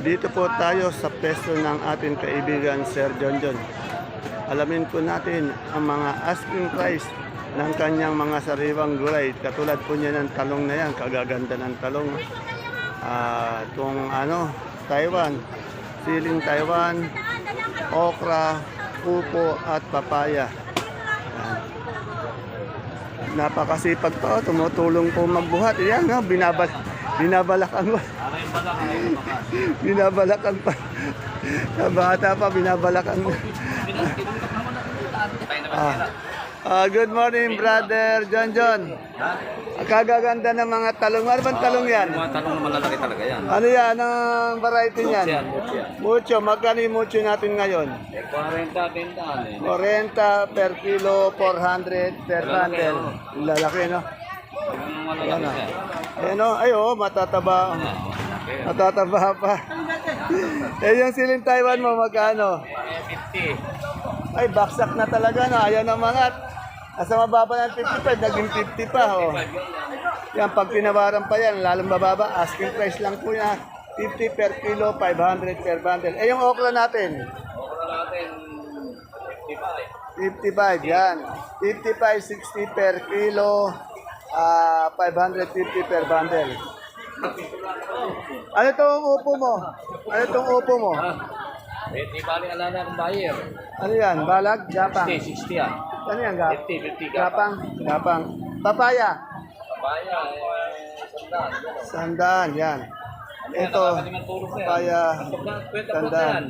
Dito po tayo sa pesto ng ating kaibigan Sir John John. Alamin po natin ang mga asking price ng kanyang mga sariwang gulay. Katulad po niya ng talong na yan, kagaganda ng talong. Ah, itong ano, Taiwan, siling Taiwan, okra, upo at papaya. Napakasipag pa, oh, tumutulong po magbuhat. Yan, no, binabal binabalakan mo. binabalakan pa. Sa bata pa, binabalakan mo. ah. Ah, good morning, brother John John. Ang Kagaganda ng mga talong. Ano bang talong yan? Mga tanong na malalaki talaga yan. Ano yan? Anong variety niyan? Yan, mucho yan. Mucho. Magkano yung mucho natin ngayon? Eh, 40 tindahan eh. 40 per kilo, 400 per bundle. Lalaki, no? Yung malalaki Yan, ah. yan. Ayan, oh. Ay, oh, matataba. Matataba pa. eh, yung siling Taiwan mo, magkano? Eh, 50. Ay, baksak na talaga, no? Ayaw na mangat. Asa mababa ng 55, naging 50 pa, oh. Yan, pag tinawaran pa yan, lalong bababa, asking price lang po yan. 50 per kilo, 500 per bundle. Eh, yung okra natin, Okra natin, 55. 55, yan. 55, 60 per kilo, ah 550 per bundle. Ano itong upo mo? Ano itong upo mo? Eh, di bali alala ng buyer. Ano yan? Balag? Gapang? 60, 60 yan. Ano yan? Gap 50, 50 ka. Gapang? Gapang. Papaya? Baya, eh, sandaan. Sandaan, yan. Ito, papaya, sandaan.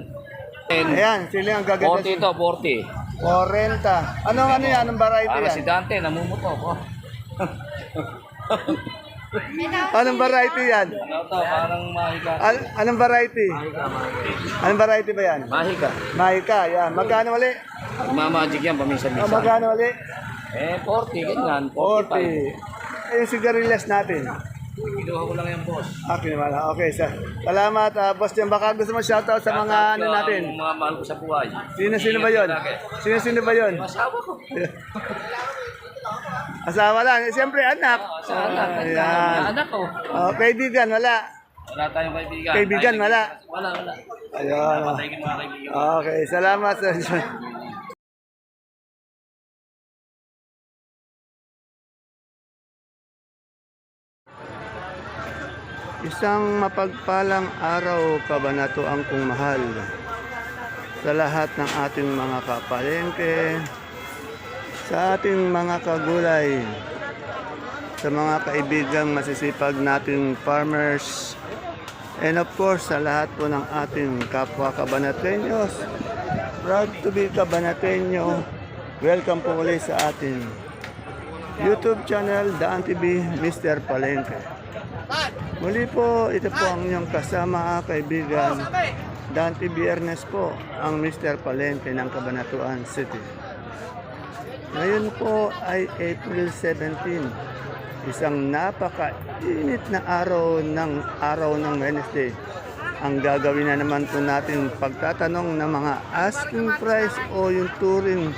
Ayan, sila ang gaganda. 40 to, 40. 40. Anong ano yan? Anong variety Para si yan? Dante, namumuto ko. Anong variety yan? Ano to, parang mahika. An- anong variety? Mahika, mahika. Anong variety ba yan? Mahika. Mahika, yan. Magkano ulit? Mamagic yan, Oh, paminsan-minsan. magkano ulit? Eh, 40, ganyan. 40. 45. Eh, yung sigarilyas natin. Kinuha ko lang yan, boss. Ah, kinamala. Okay, sir. Salamat, ah, boss Jem. Baka gusto mo shoutout sa mga ano natin. Ang mga mahal ko sa buhay. Sino-sino ba yon? Sino-sino ba yon? Asawa ko. Asawa lang. Siyempre, anak. Anak, Ayan. anak ko. Oh, kaibigan, wala. Wala tayong kaibigan. Kaibigan, Tayo- wala. Wala, wala. Ayun. Mga kaibigan. Okay, salamat, sir. Isang mapagpalang araw kabanato ang kong mahal sa lahat ng ating mga kapalengke, sa ating mga kagulay, sa mga kaibigang masisipag nating farmers, and of course sa lahat po ng ating kapwa kabanatenyos. Proud to be kabanatenyo. Welcome po ulit sa ating YouTube channel, Daan TV, Mr. Palengke. Muli po, ito po ang inyong kasama, kaibigan. Dante Biernes po, ang Mr. Palengke ng Cabanatuan City. Ngayon po ay April 17, isang napaka-init na araw ng araw ng Wednesday. Ang gagawin na naman po natin pagtatanong ng mga asking price o yung turing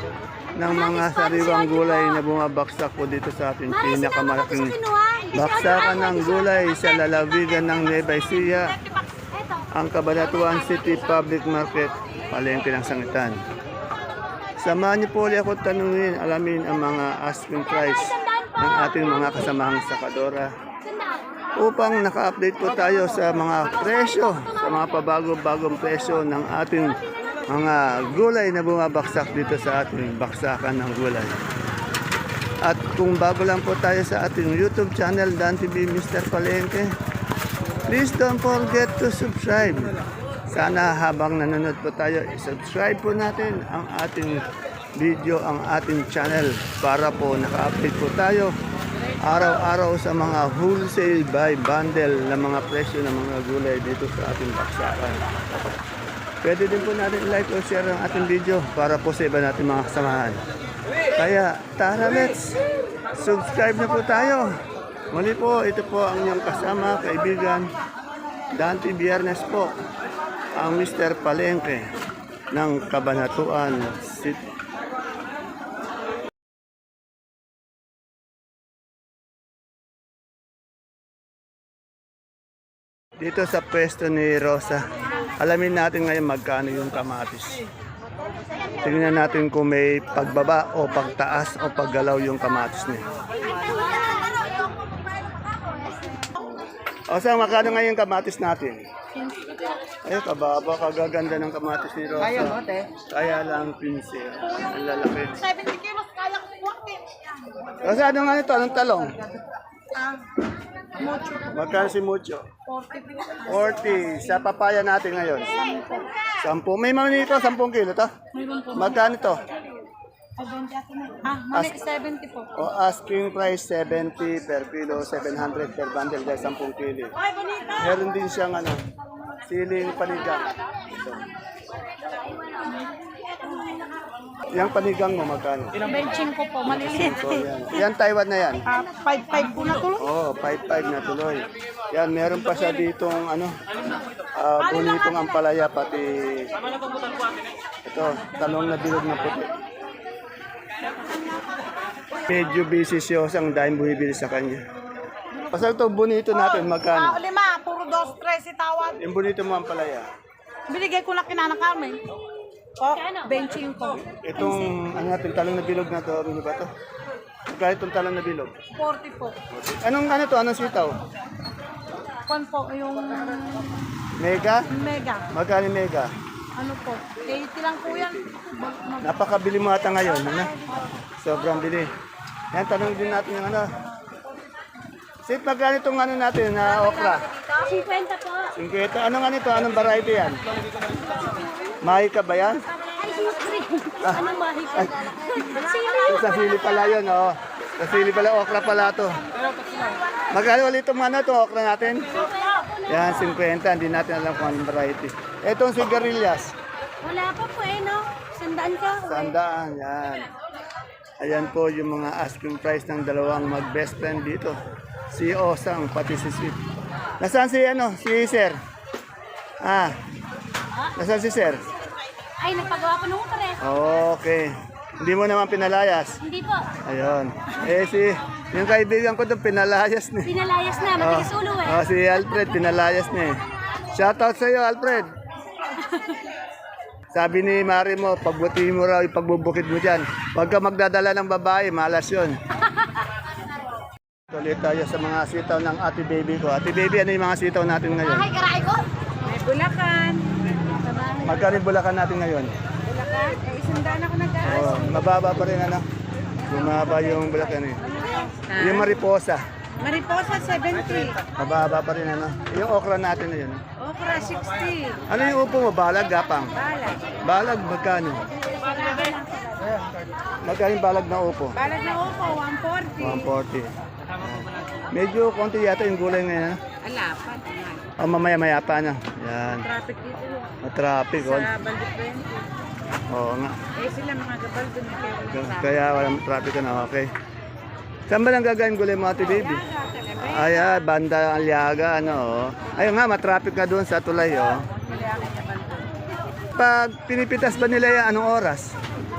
ng mga sariwang gulay na bumabaksak po dito sa ating pinakamalaking baksakan ng gulay sa lalawigan ng Nueva Ecija, ang Cabanatuan City Public Market, palengke ng sangitan. Samahan niyo po ulit ako tanungin, alamin ang mga asking price ng ating mga kasamahang sakadora upang naka-update po tayo sa mga presyo, sa mga pabago-bagong presyo ng ating mga gulay na bumabaksak dito sa ating baksakan ng gulay. At kung bago lang po tayo sa ating YouTube channel, Dan TV Mr. Palengke, please don't forget to subscribe. Sana habang nanonood po tayo, subscribe po natin ang ating video, ang ating channel para po naka-update po tayo araw-araw sa mga wholesale buy bundle na mga presyo ng mga gulay dito sa ating baksakan. Pwede din po natin like o share ang ating video para po sa iba natin mga kasamahan. Kaya tara let's subscribe na po tayo. Muli po, ito po ang inyong kasama, kaibigan, Dante Biernes po, ang Mr. Palengke ng Cabanatuan City. dito sa pwesto ni Rosa. Alamin natin ngayon magkano yung kamatis. Tingnan natin kung may pagbaba o pagtaas o paggalaw yung kamatis niya. O saan magkano ngayon kamatis natin? Ay, kababa, kagaganda ng kamatis ni Rosa. Kaya mo, te? Kaya lang, pinsi. Ang lalaki. 70 kilos, kaya ko 40. Kasi ano nga nito? Anong talong? Ah, mucho. Magkano si Mucho? 40 40. Sa papaya natin ngayon. 10. May mga nito, 10 kilo to. Magkano to? Ah, mali, 70 po. O asking price 70 per kilo, 700 per bundle dahil 10 kilo. Meron din siyang ano, siling panigang. Ito. Yang panigang mo magkano? Benching ko po, maliliit. So, yan. yan Taiwan na yan. Ah, 5-5 po na tuloy. Oo, oh, 5-5 na tuloy. Yan, meron pa siya ditong ano, ah, bonitong ampalaya pati ito, talong na bilog na puti. Medyo busy siya ang dahil bumibili sa kanya. Pasal to bonito natin, Ah, magkano? lima, puro 2, 13 tawad. Yung bonito mo ampalaya. Binigay ko na kinana Carmen. Oh, benching ko. Itong, ano natin, talong na bilog na to, ano ba to? Magkano itong talong na bilog? 40 po. Anong ano to, anong sitaw? Kwan po, yung Mega? mega. Magkano yung mega? Ano po, 80 lang po yan. Napakabili mo ata ngayon, ano? Sobrang bili. Yan, tanong din natin yung ano. Sit, magkano itong ano natin na okra? 50 po. 50. Anong ano ito? Anong variety yan? Mahika ba yan? Anong bahay po? Sa sili pala yun, oh. Sa sili pala, okra pala to. Magkano ulit itong ano itong okra natin? Yan, 50. Hindi natin alam kung anong variety. Itong sigarilyas. Wala pa po eh, no? Sandaan ka. Sandaan, yan. Ayan po yung mga asking price ng dalawang mag-best friend dito. Si Osang, pati si Sweet. Nasaan si ano, si Sir? Ah, nasaan si Sir? Ay, nagpagawa ko nung pare. Okay. Hindi mo naman pinalayas. Hindi po. Ayun. Eh si, yung kaibigan ko doon pinalayas ni. Pinalayas na, matigas ulo eh. Oh, si Alfred, pinalayas ni. Shoutout sa iyo, Alfred. Sabi ni Mari mo, pagbuti mo raw, ipagbubukid mo dyan. Pagka magdadala ng babae, malas yun. Tuloy tayo sa mga sitaw ng ate baby ko. Ate baby, ano yung mga sitaw natin ngayon? Ay, karay ko. May bulakan. Magkano yung bulakan natin ngayon? Bulakan? Eh, isandaan ako nag Oh, mababa pa rin ano. Bumaba yung bulakan eh. Yung mariposa, Mariposa, 70. mababa pa rin ano. Yung okra natin na yun. Okra, 60. Ano yung upo mo? Balag, gapang? Balag. Balag, magkano? Magkano yung balag na upo? Balag na upo, 140. 140. Medyo konti yata yung gulay ngayon. ah. Alapan. O mamaya-maya pa na. Yan. Traffic dito. Matraffic. Oh. Sa Balde 20. Oo nga. Eh, sila mga gabal eh, Kaya walang traffic. Kaya walang traffic na. Okay. Saan ba lang gagawin gulay mo ate baby? Ay, ah, banda Aliaga, ano. oh. Ayun nga, matraffic ka doon sa tulay, oh. Pag pinipitas ba nila yan, anong oras?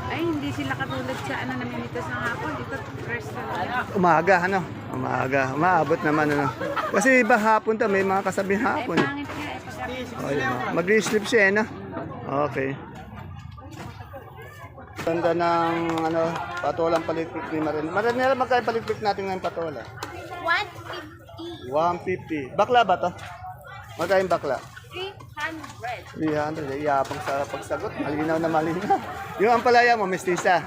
Ay, hindi sila katulad sa ano namin dito sa hapon. Dito, first na lang. Umaga, ano? Umaga. Maabot naman, ano. Kasi iba hapon to, may mga kasabing hapon. eh. Pangit nga eh, pag Oh, yun. Mag-sleep siya, eh, no? Okay. Ganda ng, ano, patolang palikpik ni Marin. Marinela, magkaya palikpik natin ngayon patola? 150. 150. Bakla ba to? Magkaya yung bakla? 300. 300. Eh, yapang sa pagsagot. Malinaw na malinaw. Yung ampalaya mo, mestiza.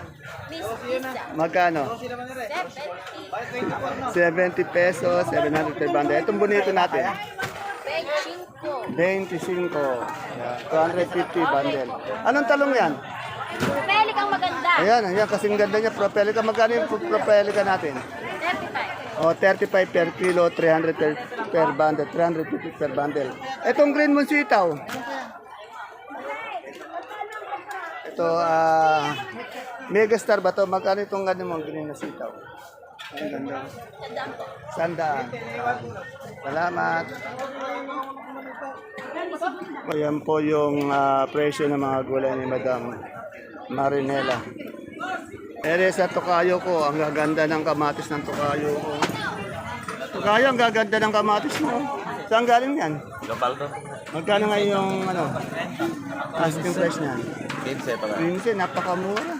Miss Pizza. Magkano? 70. 70 pesos, 700 per banda. Itong bonito natin. Benching ko. 25. Yan, 250 bundle. Anong talong yan? Peli kang maganda. Ayan, ayan, kasing ganda niya. Propelica. Magkano yung propelica natin? 35. O, 35 per kilo, 300 per, per bundle, 350 per bundle. Itong green moon sitaw. Ito, ah, megastar ba to? Magkano itong ganun mong green na sitaw? Ang ganda. Sandaan. Salamat. Ayan po yung ah, presyo ng mga gulay ni Madam Marinela. Ere sa tukayo ko, ang gaganda ng kamatis ng tukayo ko. Tukayo, ang gaganda ng kamatis mo. Saan galing yan? Gabal to. Magkano ngayon yung ano? Asking price niyan? 15 pala. 15, napakamura. Ano?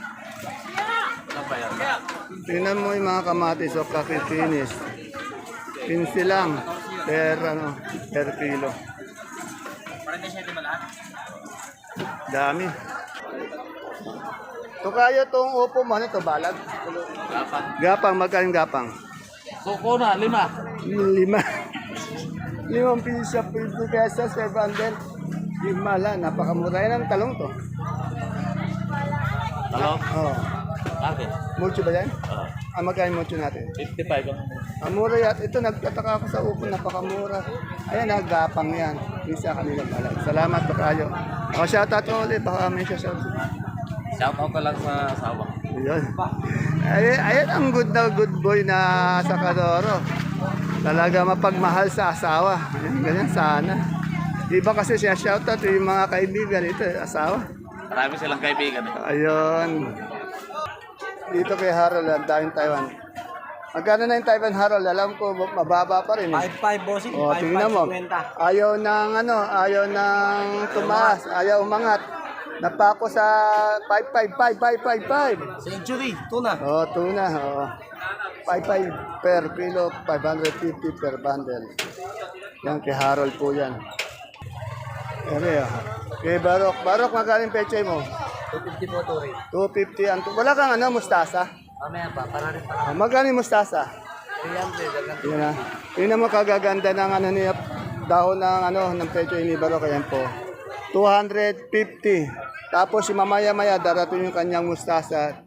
Tingnan mo yung mga kamatis o kakikinis. 15 lang per ano, per kilo. Dami. Tukayo tong upo mo, ano to, balag? Dapat. Gapang, magkaling gapang? Suko na, lima. Lima. Limang piso, 50 pesos per bundle. Lima lang, napakamura. Yan ang talong to. Hello? Oh. Bakit? Mucho ba yan? Oo. Ah, magkano mucho natin? 55 ang... Ang mura yan. Ito, nagtataka ako sa upo, napakamura. Ayan, nagapang yan. Isa kanila pala. Salamat pa kayo. O, shoutout ulit. Baka may siya shoutout. Shout out ko lang sa asawa. Ayun. Ay, ayan ang good na good boy na sa Kadoro. Talaga mapagmahal sa asawa. Ayan, ganyan sana. Iba kasi siya shoutout yung mga kaibigan. Ito, asawa. Marami silang kaibigan. eh. Ayun. Dito kay Harold, ang daming Taiwan. Magkano na yung Taiwan Harold? Alam ko, mababa pa rin. Eh. 5-5 bossing, O, tingnan mo. Ayaw ng ano, ayaw ng tumaas, ayaw umangat. Napako sa 555, 555. Century, tuna. Oh, tuna, oh. 55 per kilo, 550 per bundle. Yan, kay Harold po yan. Ere, oh. Kay Barok. Barok, magkaling peche mo? 250 po, Tori. 250 ang Wala kang ano, mustasa? Mamaya pa, para rin pa. Magkano yung mustasa? 300, hanggang Yun na. Tingnan mo kagaganda ng ano niya, dahon ng ano ng pecho ni Barok ayan po. 250. Tapos si mamaya-maya darating yung kanyang mustasa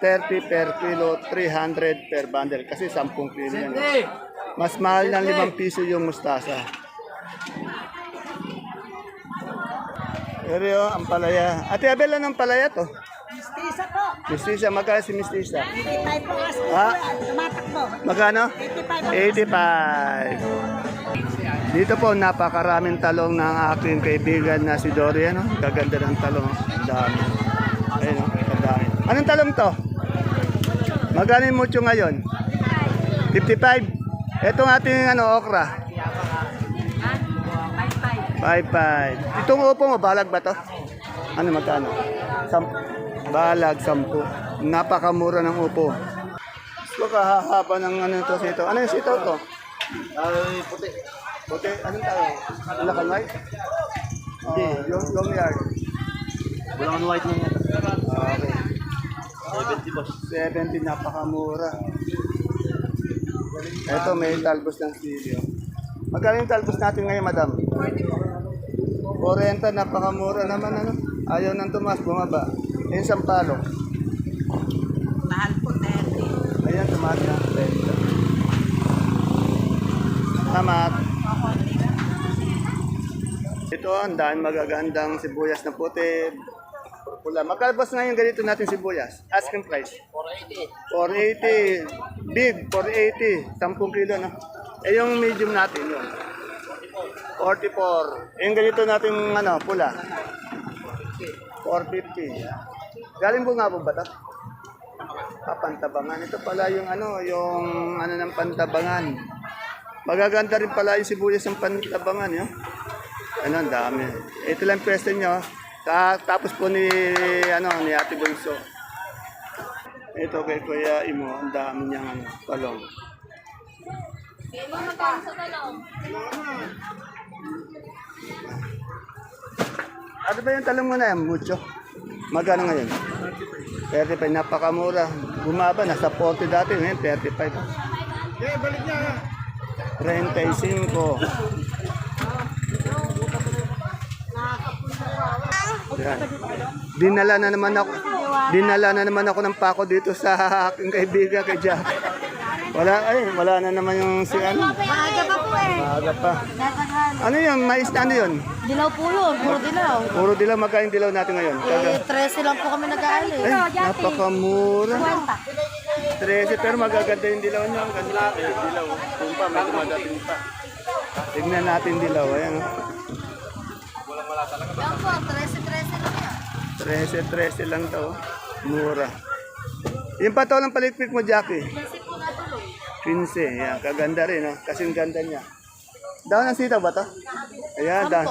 30 per kilo, 300 per bundle kasi 10 kilo yan. Mas mahal ng 5 piso yung mustasa. Pero yun, ang palaya. Ate Abel, anong palaya to? Mistisa po. Mistisa, magkano si Mistisa? 85 po. Ha? Tumatakbo. Magkano? 85 po. 85. Dito po, napakaraming talong ng aking kaibigan na si Dorian. No? Gaganda ng talong. Dami. Ayun, no? ang dami. Anong talong to? Magkano yung mucho ngayon? 55. Itong ating ano, okra. 55. Itong upo mo, balag ba to? Ano magkano? Sam balag, 10. Napakamura ng upo. So, kahahaba ng ano ito sito. Ano yung sito to? Ay, puti. Puti, anong tawag? Black and white? Hindi, yung long yard. Bulangan white na yan. Okay. 70 boss. 70, napakamura. Ito, may talbos ng silyo. Magkano yung talbos natin ngayon, madam? 40, napakamura naman, ano? Ayaw nang tumas, bumaba. Yung sampalo. Mahal po, 30. Ayan, tumaas na. 30. Salamat. Ito, ang daan magagandang sibuyas na puti. Pula. Magkalabas na yung ganito natin sibuyas. Asking price. 480. 480. Big, 480. 10 kilo, no? Eh, yung medium natin, yun. 44. Yung ganito natin, ano, pula. 450. Galing po nga po ba ito? Ah, pantabangan. Ito pala yung ano, yung ano ng pantabangan. Magaganda rin pala yung sibuyas ng pantabangan, yun. Ano, ang dami. Ito lang pwesto nyo. Ta tapos po ni, ano, ni Ate Bunso. Ito kay Kuya Imo, ang dami niyang ano, talong. Ano ba yung talong mo na yan? Mucho. Magkano ngayon? 35, napakamura. Bumaba, nasa 40 dati, ngayon 35. Okay, balik niya. 35. Yan. Dinala na naman ako. Dinala na naman ako ng pako dito sa aking kaibigan kay Jack. Wala ay, wala na naman yung si ano. Maaga pa po eh. Maaga pa. Ano yung mais na ano yun? Dilaw po yun. Puro dilaw. Puro dilaw, magkain dilaw natin ngayon. Kaga. Eh, 13 lang po kami nag-aali. Ay, napakamura. Kwenta. 13, pero magaganda yung dilaw niya. Ang ganda yung dilaw. Tumpa, may kumadating pa. Tignan natin dilaw. Ayan. oh. Yan po, 13-13 lang yan. 13, 13 lang daw. Mura. Yung pato ng palikpik mo, Jackie. 13 po natulog. 15. Yan, kaganda rin. Oh. Kasing ganda niya. Daon ng sitaw ba to? Ayan, daon.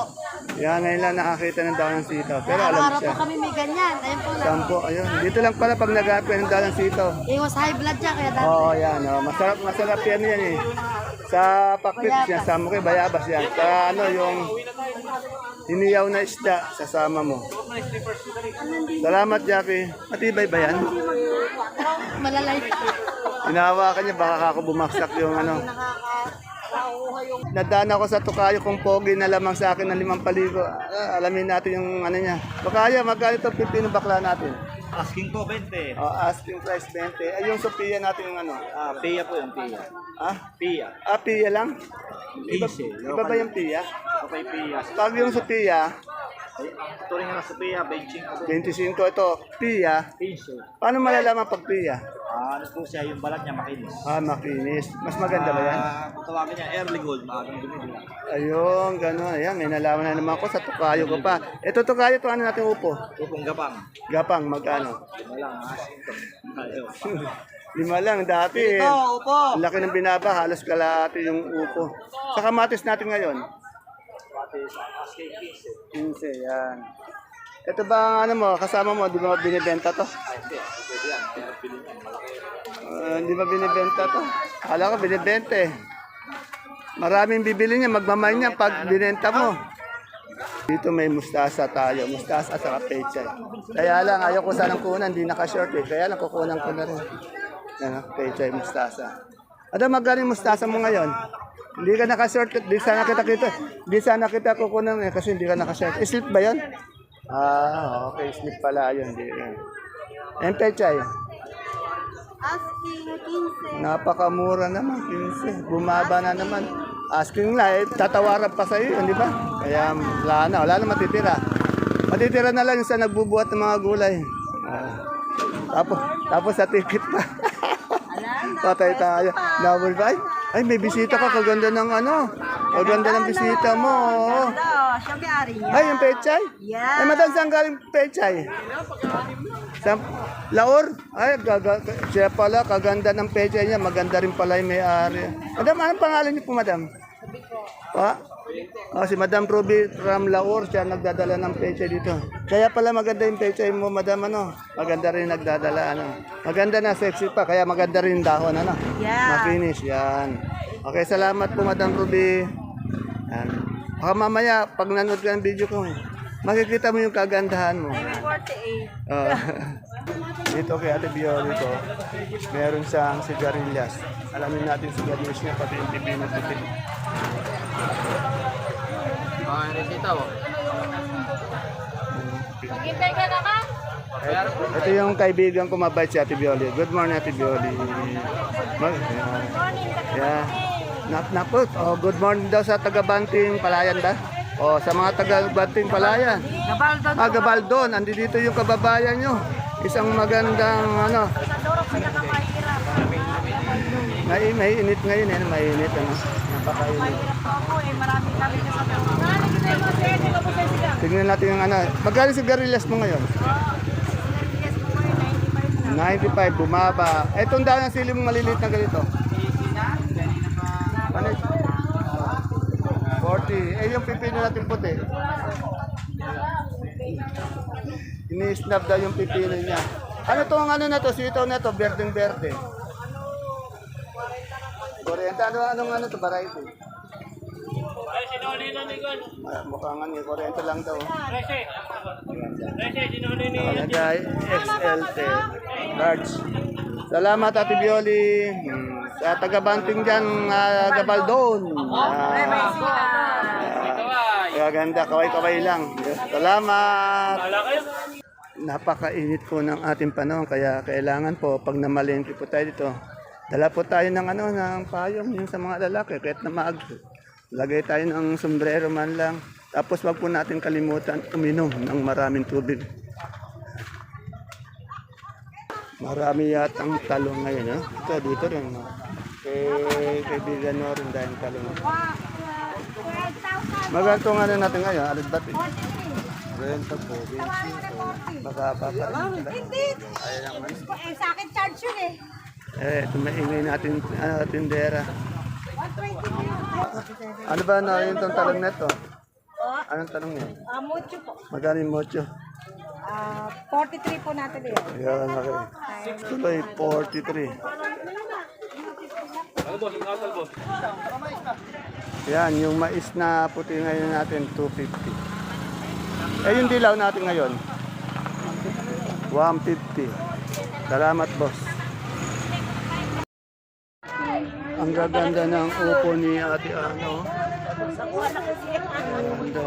Yan, ngayon lang nakakita ng daon ng sitaw. Pero alam Araw-araw siya. po kami may ganyan. Ayun po lang. Sampo, ayun. Dito lang pala pag nag ng daon ng sitaw. Iwas high blood siya kaya dati. Oo, oh, yan. Oh. Masarap, masarap yan yan eh. Sa pakpit, sinasama ko yung bayabas yan. Sa ano, yung hiniyaw na isda, sasama mo. Salamat, Jackie. Matibay ba yan? Malalay. Hinahawakan niya, baka ako bumaksak yung ano. Nadaan ako sa tukayo kung pogi na lamang sa akin ng limang paligo. Ah, alamin natin yung ano niya. Tukayo, magkano ito pipino bakla natin? Asking po, 20. Oh, asking price 20. Ay, yung Sophia natin yung ano. Ah, Pia po yung Pia. Ah, Pia. ah Pia lang? Iba, Easy. iba ba yung Pia? Okay, Pia. Pag yung Sophia, Turing nga sa Pia, benching po. 25 ito. Pia, Easy. paano malalaman pag Pia? Ah, ano po siya, yung balat niya makinis. Ah, makinis. Mas maganda ba yan? Ah, kung tawagin niya, early gold, maagang dumidila. Ayun, gano'n. Ayan, may nalaman na naman ko sa tukayo ko pa. Ito tukayo, to ano natin upo? Upong gapang. Gapang, magkano? Lima lang, ko. Ayaw. Lima lang dati. Ito, upo. Laki ng binaba, halos kalahati yung upo. Sa kamatis natin ngayon? Asking 15. 15, yan. Ito ba ano mo, kasama mo, di ba binibenta to? Hindi. Pwede. Ah, Hindi ba binibenta to? Kala ko binibenta eh. Maraming bibili niya, magmamahal niya pag binenta mo. Dito may mustasa tayo, mustasa sa pechay. Kaya lang, ayaw ko sanang kunan, hindi naka-short eh. Kaya lang, kukunan ko na rin. Yan, pechay, mustasa. Ano magaling mustasa mo ngayon? Hindi ka naka-short, di sana kita kita, di sana kita kukunan eh, kasi hindi ka naka-short. Slip ba yan? Ah, okay, slip pala yun. Hindi yan. Pechay. Asking 15. Napakamura naman, 15. Bumaba na naman. Asking na, eh, tatawaran pa sa iyo, di ba? Kaya wala na, wala na matitira. Matitira na lang yung sa nagbubuhat ng mga gulay. Ah. tapos, tapos sa ticket pa. Patay tayo. Double five? Ay, may bisita ka. Kaganda ng ano. Kaganda ng bisita mo. oo. siya may ari niya. Ay, yung pechay? Yeah. Ay, madam, saan galing pechay? Sa Laor? Ay, gaga, siya pala, kaganda ng pechay niya. Maganda rin pala yung may-ari. Madam, anong pangalan niyo po, madam? Pa? Oh, si Madam Ruby from Laor, siya nagdadala ng pechay dito. Kaya pala maganda yung pechay mo, madam, ano? Maganda rin nagdadala, ano? Maganda na, sexy pa, kaya maganda rin dahon, ano? Yeah. Makinis, yan. Okay, salamat po, Madam Ruby. Yan. Baka mamaya, pag nanood ka ng video ko, makikita mo yung kagandahan mo. 48. Oh. Dito kay Ate Bioli ko, meron siyang sigarilyas. Alamin natin sigarilyas niya, pati yung pipino puti. Ah, resita mo. Hintay ka na ka? Ito yung kaibigan ko mabait si Ate Bioli. Good morning, Ate Bioli. Mag yeah. Nap napot. Oh, good morning daw sa taga-Banting Palayan ba? Oh, sa mga taga-Banting Palayan. Gabaldon. Ah, Gabaldon, andi dito yung kababayan nyo. Isang magandang ano. May, may init ngayon eh, may init ano. Napakainit. Ako eh, marami kami kasama. Tingnan natin yung ano. Magkano sigarilyas mo ngayon? 95, bumaba. Etong daan ng sili mong maliliit na ganito. Ano? 40. Eh, yung pipino natin puti. Ini-snap daw yung pipino niya. Ano to ang ano na to? Sitaw na to, berdeng berde. 40. Ano, anong ano to? Variety. Ah, mukhang ano, 40 lang daw. Ayan guys, XLT, large. Salamat Ate Bioli. Hmm, Sa taga-banting dyan, uh, Gabaldon. Ah, ah, ganda, kaway-kaway lang. Salamat. Napakainit po ng ating panahon, kaya kailangan po, pag namalengke po tayo dito, dala po tayo ng ano, ng payong yung sa mga lalaki, kahit na maag. Lagay tayo ng sombrero man lang. Tapos wag po natin kalimutan uminom ng maraming tubig. Marami yatang talong ngayon. Eh? Ito, dito rin. No? Kay kaibigan mo rin dahil talong. Magantong ano natin ngayon, alit ba't eh? Renta po, 25. Baka pa pa rin. Hindi. Eh, sa akin charge yun eh. Eh, ito maingay natin, ano, tindera. Ano ba na yung tong talong neto? Oh, Anong talong niya? ah, mucho po. Magkano yung mocho? Ah, 43 po natin eh. Ayan, okay. Tuloy, 43. Yan, yung mais na puti ngayon natin, 250. Eh, yung dilaw natin ngayon, 150. Salamat, boss. Ang gaganda ng upo ni ate ano. Ganda.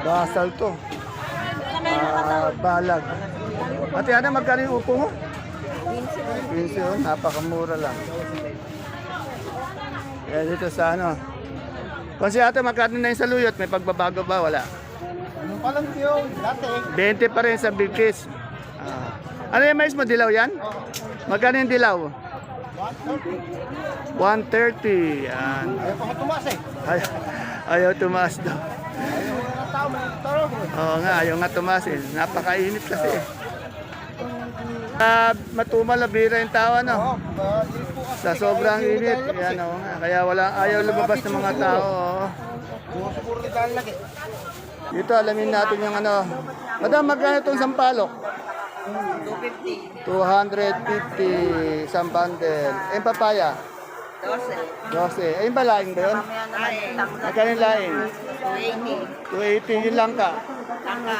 Basal to. Ah, balag. Ate Ana, magkano yung upo mo? 15 oh, napakamura lang. Eh, dito sa ano. Kung si ate, magkano na yung saluyot? May pagbabago ba? Wala. Ano pa lang yun? Dati. 20 pa rin sa big fish. Ah. Ano yung mais mo? Dilaw yan? Magkano yung dilaw? 130. Yan. Ayaw pa matumas eh. Ay, ayaw tumaas daw. Ayaw nga tao, may. Oo nga, ayaw nga tumaas eh. Napakainit kasi eh. Ah, matumal na bira yung tawa no. Oo, maliit po kasi. Sa sobrang init. Yan, oo nga. Kaya wala, ayaw lumabas ng mga tao. oo. Siguro lagi. Dito alamin natin yung ano. Madam, magkano itong sampalok? 250. 250 isang bundle. Eh, papaya? 12. 12. Eh, yung balaing ba yun? Magkano yung laing? 280. 280 yung langka? Langka,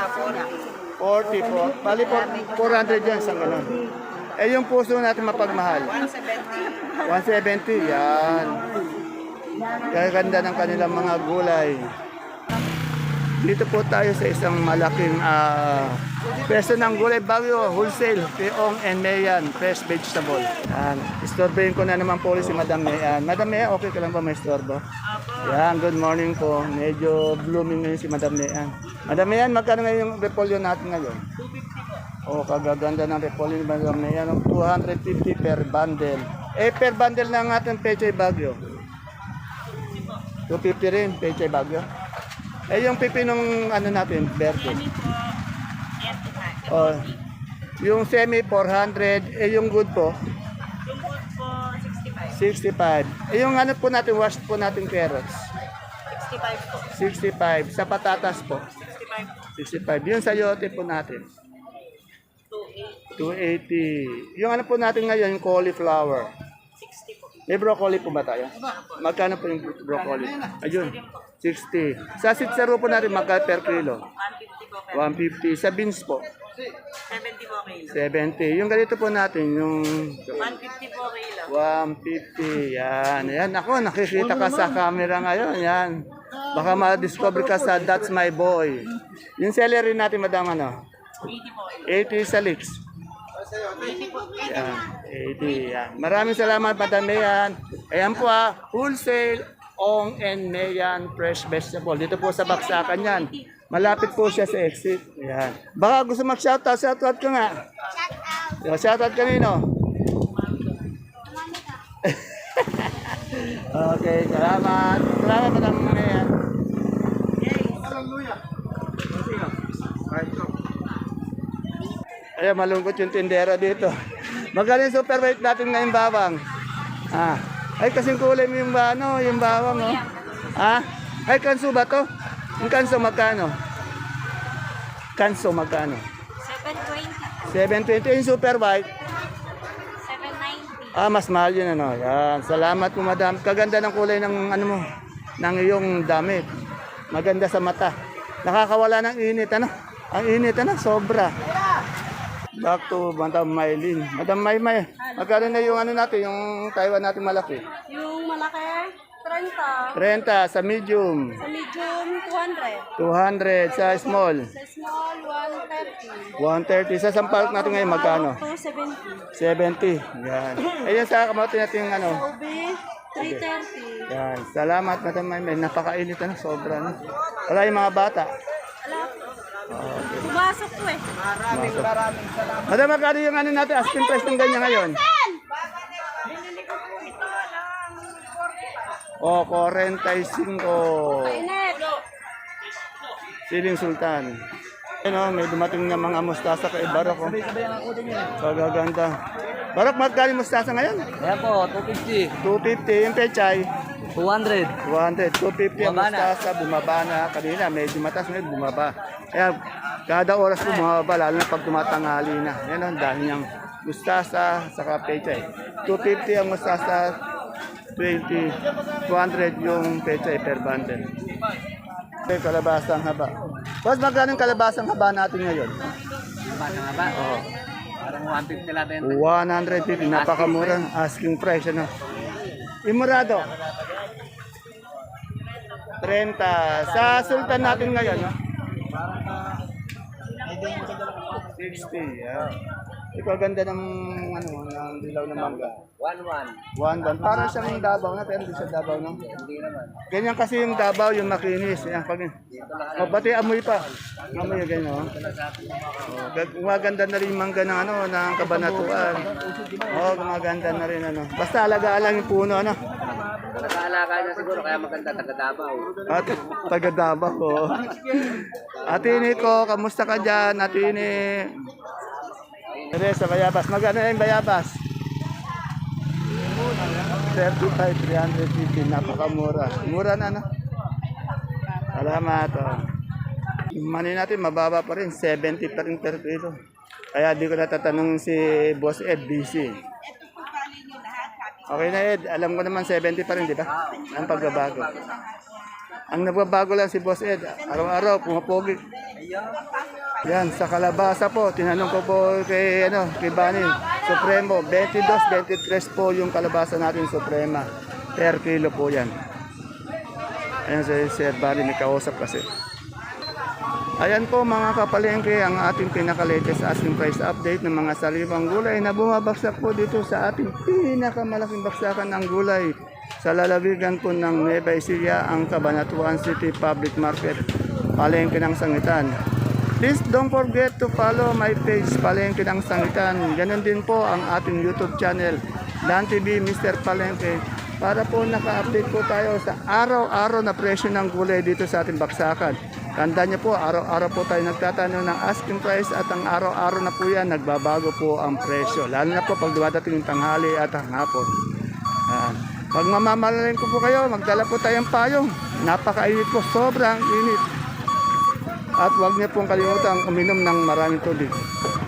40. 40 po. Bali po, 400 yan sa ganun. Eh, yung puso natin mapagmahal? 170. 170, yan. Kaganda ng kanilang mga gulay. Dito po tayo sa isang malaking ah, peso ng gulay bagyo, wholesale, peong and mayan, fresh vegetable. Yan. Istorbohin ko na naman po si Madam Mayan. Madam Mayan, okay ka lang ba may istorbo? Yan, good morning po. Medyo blooming ngayon si Madam Mayan. Madam Mayan, magkano ngayon yung repolyo natin ngayon? 250 po. Oh, kagaganda ng repolyo ni Madam Mayan. 250 per bundle. Eh, per bundle na nga ating pechay bagyo. 250 rin, pechay bagyo. Eh, yung pipinong ano natin, verde. Oh, yung semi 400, eh yung good po? Yung good po 65. 65. Eh yung ano po natin, wash po natin carrots? 65 po. 65. Sa patatas po? 65. 65. Yung sayote po natin? 280. 280. Yung ano po natin ngayon, yung cauliflower? 60 po. May broccoli po ba tayo? Magkano po yung broccoli? Ayun, 60. Sa sitsaro po natin, magkano per kilo? 150 Sa beans po? 70 po kilo. 70. Yung ganito po natin, yung... 150 po kilo. 150. Yan. Yan. Ako, nakikita ka sa camera ngayon. Yan. Baka ma-discover ka sa That's My Boy. Yung celery natin, madam, ano? 80 po 80 sa leeks. Yan. 80. Yan. Maraming salamat, madam Mayan. Ayan po ah. Wholesale Ong and Mayan Fresh Vegetable. Dito po sa Baksakan yan. Malapit po siya sa exit. Ayan. Baka gusto mag-shoutout. Shoutout ka nga. Shoutout. Shoutout kanino? okay, salamat. Salamat, Madam Mayan. Ayan, malungkot yung tindera dito. Magkano yung super weight natin ngayon bawang? Ah. Ay, kasing kulay mo yung, ano, yung bawang, oh. Ah? Ay, kanso ba to? Yung kanso magkano? Kanso magkano? 720. 720 yung super white. 790. Ah, mas mahal yun ano. Yan. Salamat po madam. Kaganda ng kulay ng ano mo, ng iyong damit. Maganda sa mata. Nakakawala ng init ano. Ang init ano, sobra. Back to Madam Maylin. Madam Maymay, magkano na yung ano natin, yung Taiwan natin malaki? Yung malaki, 30. 30 sa medium, Sa medium, 200. 200 sa small, Sa small, 130. 130 sa sampalok natin ngayon magkano? 270. 70. Yan. Ayun sa kamote natin yung ano, Ubi, 330. Yan. Salamat, Madam Maymay. Napakainit na, sobra na. Wala yung mga bata. Pumasok to eh. Madam, magkano yung ano natin, asking price ng ganyan ngayon? O, 45. Init. Siling Sultan. Ano, may dumating na mga mustasa kay Barok. Oh. Kagaganda. Barok, magkano yung mustasa ngayon? Ayan po, 250. 250 yung pechay. 200. 200, 250 ang Bumaba na. mustasa, bumaba na. Kanina, medyo matas ngayon, bumaba. Kaya, kada oras po bumaba, lalo na pag tumatangali na. Yan ang dahil niyang mustasa, saka pechay. 250 ang mustasa, 20, 200 yung pechay per bundle. Okay, kalabasang haba. Boss, magkano yung kalabasang haba natin ngayon? Na nga ba? Oo. Parang 150 lang din. 150, napakamura. Asking price, ano? Imurado. 30. Sa sultan natin ngayon, no? 60, yeah. Ito ganda ng ano, ng dilaw ng mangga. 1-1. One ban. Para siyang Davao na, pero hindi siya Davao no. Hindi naman. Ganyan kasi yung Davao, yung makinis. Yan, pag, oh, pati amoy pa. Amoy ganyan, oh. Oh, gag- Gumaganda na rin yung mangga ng ano, ng kabanatuan. Oh, gumaganda na rin ano. Basta alagaan lang yung puno, ano. Nag-aalaga niya siguro, kaya maganda taga-Davao. At taga Davao. Oh. Ate Nico, kamusta ka dyan? Ate Ni... sa Bayabas. Magkano yung Bayabas? 35, 350. Napakamura. Mura na, no? Salamat. Oh. Money natin, mababa pa rin. 70 pa rin per kilo. Kaya di ko natatanong si Boss Ed, busy. Okay na Ed, alam ko naman 70 pa rin, di ba? Ang pagbabago. Ang nagbabago lang si Boss Ed, araw-araw pumapogi. Yan, sa kalabasa po, tinanong ko po kay, ano, kay Banin, Supremo, 22, 23 po yung kalabasa natin Suprema. Per kilo po yan. Ayan si Sir Bani, may kausap kasi. Ayan po mga kapalengke ang ating pinaka-latest asking price update ng mga saliwang gulay na bumabagsak po dito sa ating pinakamalaking baksakan ng gulay sa lalawigan po ng Nueva Ecija, ang Cabanatuan City Public Market, Palengke ng Sangitan. Please don't forget to follow my page Palengke ng Sangitan. Ganon din po ang ating YouTube channel, Dan TV Mr. Palengke para po naka-update po tayo sa araw-araw na presyo ng gulay dito sa ating baksakan. Tandaan niyo po, araw-araw po tayo nagtatanong ng asking price at ang araw-araw na po yan, nagbabago po ang presyo. Lalo na po pag dumadating yung tanghali at ang hapon. Yan. Pag mamamalayin ko po kayo, magdala po tayong payong. Napakainit po, sobrang init. At huwag niyo pong kalimutan uminom ng maraming tubig.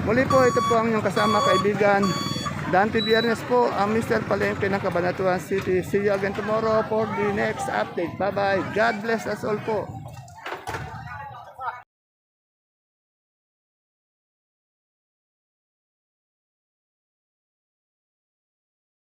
Muli po, ito po ang inyong kasama kaibigan. Dante Biernes po, ang Mr. Palengke ng Cabanatuan City. See you again tomorrow for the next update. Bye-bye. God bless us all po.